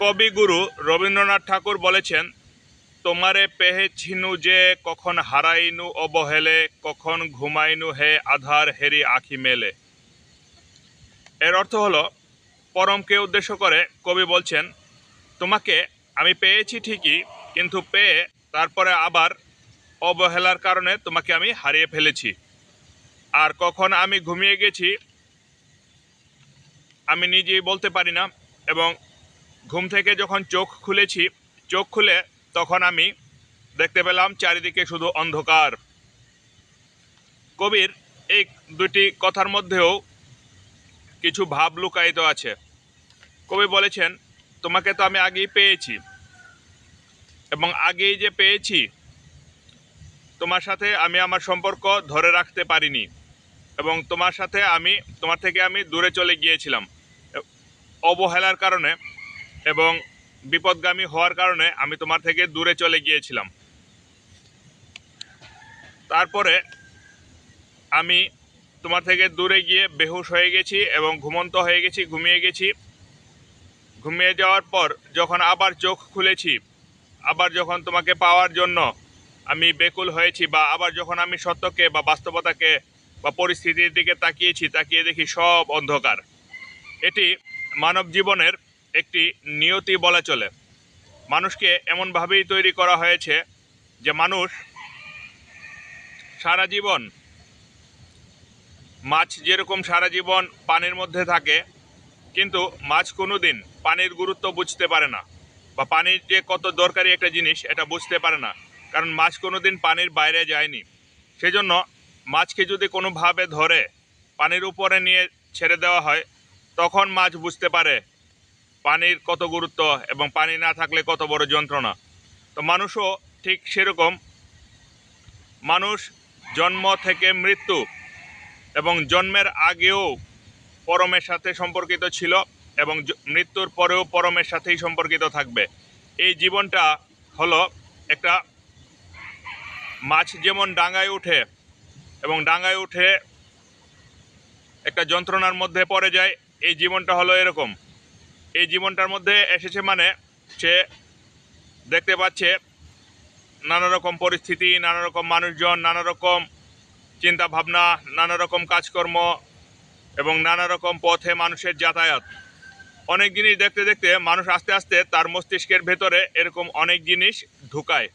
কবিগুরু রবীন্দ্রনাথ ঠাকুর বলেছেন, তোমারে পেহেছিনু যে কখন হারাইনু অবহেলে, কখন ঘুমাইনু হে আধার হেরি আখি মেলে। এর অর্থ হলো, পরমকে উদ্দেশ্য করে কবি বলছেন, তোমাকে আমি পেয়েছি ঠিকই, কিন্তু পেয়ে তারপরে আবার অবহেলার কারণে তোমাকে আমি হারিয়ে ফেলেছি। আর কখন আমি ঘুমিয়ে গেছি, আমি নিজেই বলতে পারি না এবং ঘুম থেকে যখন চোখ খুলেছি, চোখ খুলে তখন আমি দেখতে পেলাম চারিদিকে শুধু অন্ধকার। কবির এই দুটি কথার মধ্যেও কিছু ভাব লুকায়িত আছে। কবি বলেছেন, তোমাকে তো আমি আগেই পেয়েছি এবং আগেই যে পেয়েছি, তোমার সাথে আমি আমার সম্পর্ক ধরে রাখতে পারিনি এবং তোমার সাথে আমি, তোমার থেকে আমি দূরে চলে গিয়েছিলাম। অবহেলার কারণে এবং বিপদগামী হওয়ার কারণে আমি তোমার থেকে দূরে চলে গিয়েছিলাম। তারপরে আমি তোমার থেকে দূরে গিয়ে বেহুশ হয়ে গেছি এবং ঘুমন্ত হয়ে গেছি, ঘুমিয়ে গেছি। ঘুমিয়ে যাওয়ার পর যখন আবার চোখ খুলেছি, আবার যখন তোমাকে পাওয়ার জন্য আমি বেকুল হয়েছি বা আবার যখন আমি সত্যকে বা বাস্তবতাকে বা পরিস্থিতির দিকে তাকিয়েছি, তাকিয়ে দেখি সব অন্ধকার। এটি মানব জীবনের একটি নিয়তি বলা চলে। মানুষকে এমনভাবেই তৈরি করা হয়েছে যে মানুষ সারা জীবন মাছ যেরকম সারা জীবন পানির মধ্যে থাকে, কিন্তু মাছ কোনো দিন পানির গুরুত্ব বুঝতে পারে না বা পানির যে কত দরকারি একটা জিনিস এটা বুঝতে পারে না, কারণ মাছ কোনো দিন পানির বাইরে যায়নি। সেজন্য মাছকে যদি কোনোভাবে ধরে পানির উপরে নিয়ে ছেড়ে দেওয়া হয়, তখন মাছ বুঝতে পারে পানির কত গুরুত্ব এবং পানি না থাকলে কত বড় যন্ত্রণা? তো মানুষও ঠিক সেরকম। মানুষ জন্ম থেকে মৃত্যু এবং জন্মের আগেও পরমের সাথে সম্পর্কিত ছিল এবং মৃত্যুর পরেও পরমের সাথেই সম্পর্কিত থাকবে। এই জীবনটা হলো একটা মাছ যেমন ডাঙায় উঠে এবং ডাঙায় উঠে একটা যন্ত্রণার মধ্যে পড়ে যায়, এই জীবনটা হলো এরকম। এই জীবনটার মধ্যে এসেছে মানে সে দেখতে পাচ্ছে নানা রকম পরিস্থিতি, নানা রকম মানুষজন, নানা রকম চিন্তা ভাবনা, নানা রকম কাজকর্ম এবং নানা রকম পথে মানুষের যাতায়াত। অনেক জিনিস দেখতে দেখতে মানুষ আস্তে আস্তে তার মস্তিষ্কের ভেতরে এরকম অনেক জিনিস ঢুকায়।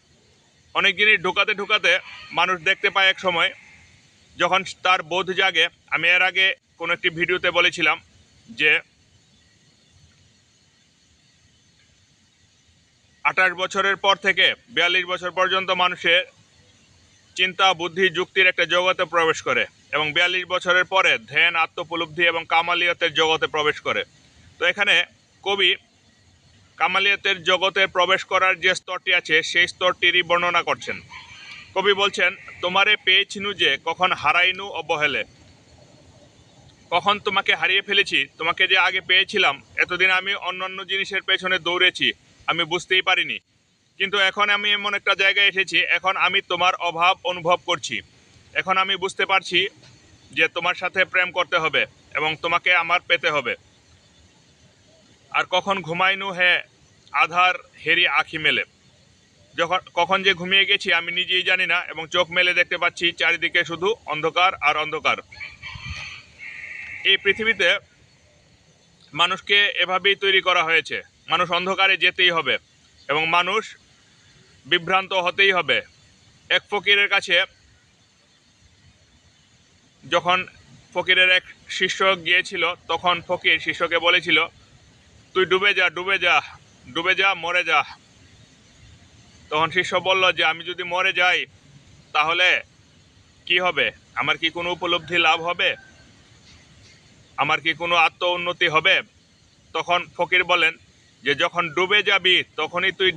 অনেক জিনিস ঢুকাতে ঢুকাতে মানুষ দেখতে পায় এক সময়, যখন তার বোধ জাগে। আমি এর আগে কোনো একটি ভিডিওতে বলেছিলাম যে আঠাশ বছরের পর থেকে বিয়াল্লিশ বছর পর্যন্ত মানুষের চিন্তা, বুদ্ধি, যুক্তির একটা জগতে প্রবেশ করে এবং বিয়াল্লিশ বছরের পরে ধ্যান, আত্মপলব্ধি এবং কামালিয়তের জগতে প্রবেশ করে। তো এখানে কবি কামালিয়তের জগতে প্রবেশ করার যে স্তরটি আছে, সেই স্তরটিরই বর্ণনা করছেন। কবি বলছেন, তোমারে পেয়েছিনু যে কখন হারাইনু অবহেলে। কখন তোমাকে হারিয়ে ফেলেছি, তোমাকে যে আগে পেয়েছিলাম, এতদিন আমি অন্যান্য জিনিসের পেছনে দৌড়েছি। আমি বুঝতেই পারিনি। কিন্তু এখন আমি এমন একটা জায়গায় এসেছি, এখন আমি তোমার অভাব অনুভব করছি। এখন আমি বুঝতে পারছি যে তোমার সাথে প্রেম করতে হবে এবং তোমাকে আমার পেতে হবে। আর কখন ঘুমাইনু হে আধার হেরি আখি মেলে। যখন, কখন যে ঘুমিয়ে গেছি আমি নিজেই জানি না এবং চোখ মেলে দেখতে পাচ্ছি চারিদিকে শুধু অন্ধকার আর অন্ধকার। এই পৃথিবীতে মানুষকে এভাবেই তৈরি করা হয়েছে। মানুষ অন্ধকারে যেতেই হবে এবং মানুষ বিভ্রান্ত হতেই হবে। এক ফকিরের কাছে যখন ফকিরের এক শিষ্য গিয়েছিল, তখন ফকির শিষ্যকে বলেছিল, তুই ডুবে যা ডুবে যা ডুবে যা, মরে যা। তখন শিষ্য বলল যে, আমি যদি মরে যাই, তাহলে কি হবে? আমার কি কোনো উপলব্ধি লাভ হবে? আমার কি কোনো আত্ম উন্নতি হবে? তখন ফকির বলেন যে যখন ডুবে যাবি, তখনই তুই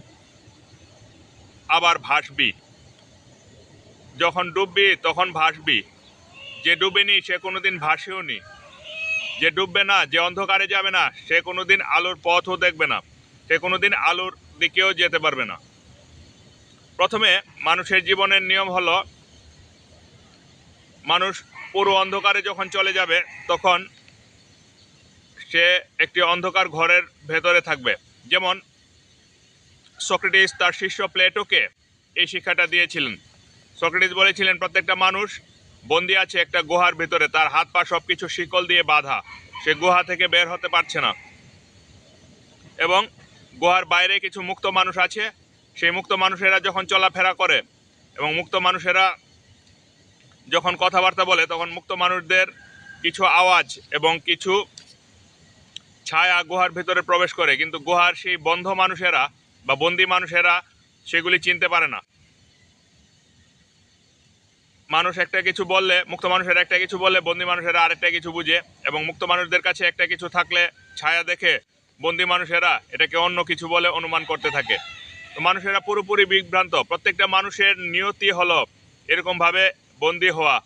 আবার ভাসবি। যখন ডুববি, তখন ভাসবি। যে ডুবেনি, সে কোনোদিন ভাসেও নি। যে ডুববে না, যে অন্ধকারে যাবে না, সে কোনোদিন আলোর পথও দেখবে না। সে কোনোদিন আলোর দিকেও যেতে পারবে না। প্রথমে মানুষের জীবনের নিয়ম হলো, মানুষ পুরো অন্ধকারে যখন চলে যাবে, তখন সে একটি অন্ধকার ঘরের ভেতরে থাকবে। যেমন সক্রেটিস তার শিষ্য প্লেটোকে এই শিক্ষাটা দিয়েছিলেন। সক্রেটিস বলেছিলেন, প্রত্যেকটা মানুষ বন্দি আছে একটা গুহার ভিতরে। তার হাত পা সব কিছু শিকল দিয়ে বাঁধা। সে গুহা থেকে বের হতে পারছে না। এবং গুহার বাইরে কিছু মুক্ত মানুষ আছে। সেই মুক্ত মানুষেরা যখন চলাফেরা করে এবং মুক্ত মানুষেরা যখন কথাবার্তা বলে, তখন মুক্ত মানুষদের কিছু আওয়াজ এবং কিছু ছায়া গুহার ভেতরে প্রবেশ করে, কিন্তু গুহার সেই বন্ধ মানুষেরা বা বন্দি মানুষেরা সেগুলি চিনতে পারে না। মানুষ একটা কিছু বললে, মুক্ত মানুষের একটা কিছু বললে, বন্দি মানুষেরা আরেকটা কিছু বুঝে এবং মুক্ত মানুষদের কাছে একটা কিছু থাকলে ছায়া দেখে বন্দি মানুষেরা এটাকে অন্য কিছু বলে অনুমান করতে থাকে। তো মানুষেরা পুরোপুরি বিভ্রান্ত। প্রত্যেকটা মানুষের নিয়তি হলো এরকমভাবে বন্দি হওয়া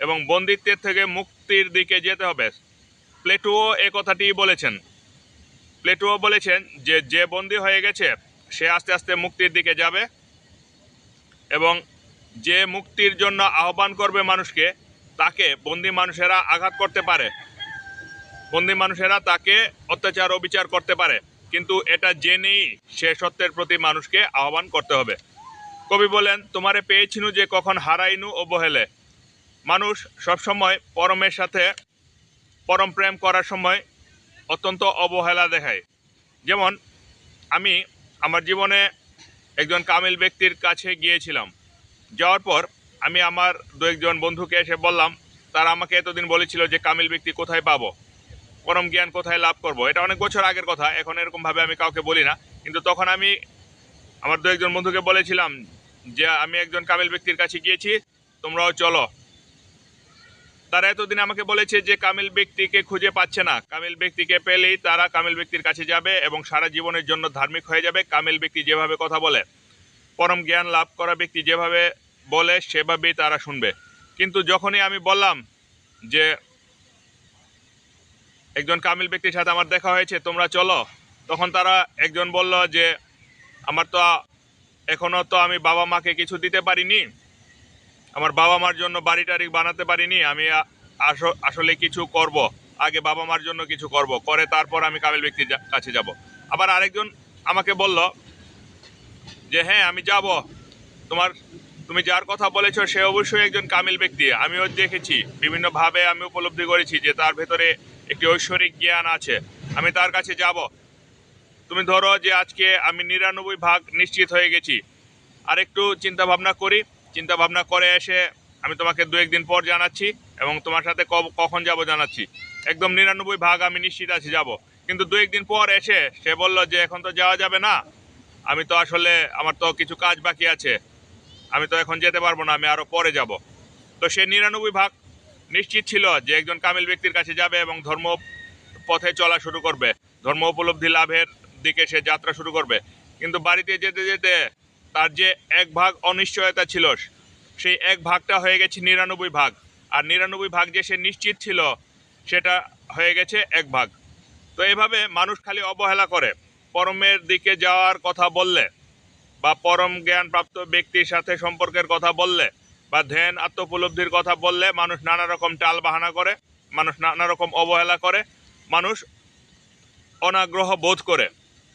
এবং বন্দিত্বের থেকে মুক্তির দিকে যেতে হবে। প্লেটুও এ কথাটি বলেছেন। প্লেটুও বলেছেন যে যে বন্দি হয়ে গেছে, সে আস্তে আস্তে মুক্তির দিকে যাবে এবং যে মুক্তির জন্য আহ্বান করবে মানুষকে, তাকে বন্দি মানুষেরা আঘাত করতে পারে। বন্দি মানুষেরা তাকে অত্যাচার ও বিচার করতে পারে, কিন্তু এটা জেনেই সে সত্যের প্রতি মানুষকে আহ্বান করতে হবে। কবি বলেন, তোমারে পেয়েছিনু যে কখন হারাইনু অবহেলে। মানুষ সবসময় পরমের সাথে পরম প্রেম করার সময় অত্যন্ত অবহেলা দেখায়। যেমন, আমি আমার জীবনে একজন কামিল ব্যক্তির কাছে গিয়েছিলাম। যাওয়ার পর আমি আমার দু একজন বন্ধুকে এসে বললাম, তারা আমাকে এতদিন বলেছিল যে কামিল ব্যক্তি কোথায় পাবো? পরম জ্ঞান কোথায় লাভ করব? এটা অনেক বছর আগের কথা, এখন এরকমভাবে আমি কাউকে বলি না। কিন্তু তখন আমি আমার দু একজন বন্ধুকে বলেছিলাম যে, আমি একজন কামিল ব্যক্তির কাছে গিয়েছি, তোমরাও চলো। তারা এতদিন আমাকে বলেছে যে কামিল ব্যক্তিকে খুঁজে পাচ্ছে না। কামিল ব্যক্তিকে পেলেই তারা কামিল ব্যক্তির কাছে যাবে এবং সারা জীবনের জন্য ধার্মিক হয়ে যাবে, কামিল ব্যক্তি যেভাবে কথা বলে। পরম জ্ঞান লাভ করা ব্যক্তি যেভাবে বলে, সেভাবেই তারা শুনবে। কিন্তু যখনই আমি বললাম যে একজন কামিল ব্যক্তির সাথে আমার দেখা হয়েছে, তোমরা চলো, তখন তারা একজন বলল যে, আমার তো এখনও তো আমি বাবা মাকে কিছু দিতে পারিনি। আমার বাবা মার জন্য বাড়ি টাড়ি বানাতে পারিনি, আমি আসলে কিছু করব। আগে বাবা মার জন্য কিছু করব, করে তারপর আমি কামিল ব্যক্তির কাছে যাব। আবার আরেকজন আমাকে বলল যে হ্যাঁ আমি যাব। তোমার, তুমি যার কথা বলেছ, সে অবশ্যই একজন কামিল ব্যক্তি। আমিও দেখেছি বিভিন্নভাবে আমি উপলব্ধি করেছি যে, তার ভেতরে একটি ঐশ্বরিক জ্ঞান আছে। আমি তার কাছে যাব। তুমি ধরো যে, আজকে আমি নিরানব্বই ভাগ নিশ্চিত হয়ে গেছি। আর একটু চিন্তা ভাবনা করি। চিন্তা ভাবনা করে এসে আমি তোমাকে দু একদিন পর জানাচ্ছি এবং তোমার সাথে কখন যাব জানাচ্ছি। একদম নিরানব্বই ভাগ আমি নিশ্চিত আছি যাব। কিন্তু দু একদিন পর এসে সে বলল যে এখন তো যাওয়া যাবে না, আমি তো আসলে, আমার তো কিছু কাজ বাকি আছে, আমি তো এখন যেতে পারব না, আমি আরও পরে যাব। তো সে নিরানব্বই ভাগ নিশ্চিত ছিল যে একজন কামিল ব্যক্তির কাছে যাবে এবং ধর্ম পথে চলা শুরু করবে। ধর্ম উপলব্ধি লাভের দিকে সে যাত্রা শুরু করবে। কিন্তু বাড়িতে যেতে যেতে তার যে এক ভাগ অনিশ্চয়তা ছিল, সেই এক ভাগটা হয়ে গেছে নিরানব্বই ভাগ। আর নিরানব্বই ভাগ যে সে নিশ্চিত ছিল, সেটা হয়ে গেছে এক ভাগ। তো এভাবে মানুষ খালি অবহেলা করে। পরমের দিকে যাওয়ার কথা বললে বা পরম জ্ঞান প্রাপ্ত ব্যক্তির সাথে সম্পর্কের কথা বললে বা ধ্যান আত্মোপলব্ধির কথা বললে মানুষ নানা রকম টাল বাহানা করে, মানুষ নানা রকম অবহেলা করে, মানুষ অনাগ্রহ বোধ করে।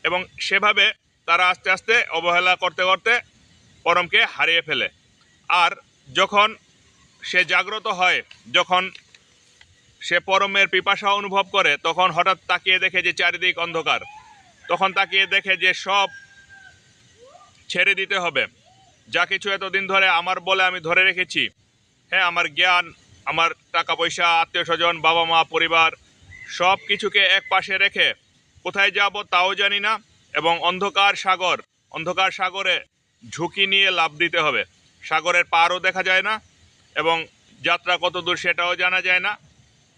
এবং সেভাবে তারা আস্তে আস্তে অবহেলা করতে করতে পরমকে হারিয়ে ফেলে। আর যখন সে জাগ্রত হয়, যখন সে পরমের পিপাসা অনুভব করে, তখন হঠাৎ তাকিয়ে দেখে যে চারিদিক অন্ধকার। তখন তাকিয়ে দেখে যে সব ছেড়ে দিতে হবে। যা কিছু এতদিন ধরে আমার বলে আমি ধরে রেখেছি। হ্যাঁ আমার জ্ঞান, আমার টাকা পয়সা আত্মীয় স্বজন বাবা মা পরিবার সব কিছুকে এক পাশে রেখে কোথায় যাব তাও জানি না। এবং অন্ধকার সাগর, অন্ধকার সাগরে ঝুঁকি নিয়ে লাভ দিতে হবে। সাগরের পারও দেখা যায় না এবং যাত্রা কত দূর সেটাও জানা যায় না,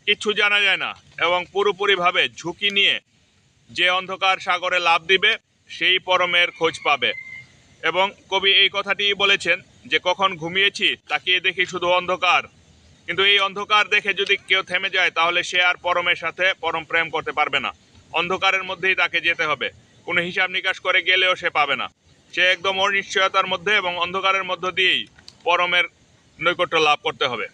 কিচ্ছু জানা যায় না এবং পুরোপুরিভাবে ঝুঁকি নিয়ে যে অন্ধকার সাগরে লাভ দিবে, সেই পরমের খোঁজ পাবে। এবং কবি এই কথাটি বলেছেন যে, কখন ঘুমিয়েছি তাকিয়ে দেখি শুধু অন্ধকার। কিন্তু এই অন্ধকার দেখে যদি কেউ থেমে যায়, তাহলে সে আর পরমের সাথে পরম প্রেম করতে পারবে না। অন্ধকারের মধ্যেই তাকে যেতে হবে। কোনো হিসাব নিকাশ করে গেলেও সে পাবে না। সে একদম অনিশ্চয়তার মধ্যে এবং অন্ধকারের মধ্য দিয়েই পরমের নৈকট্য লাভ করতে হবে।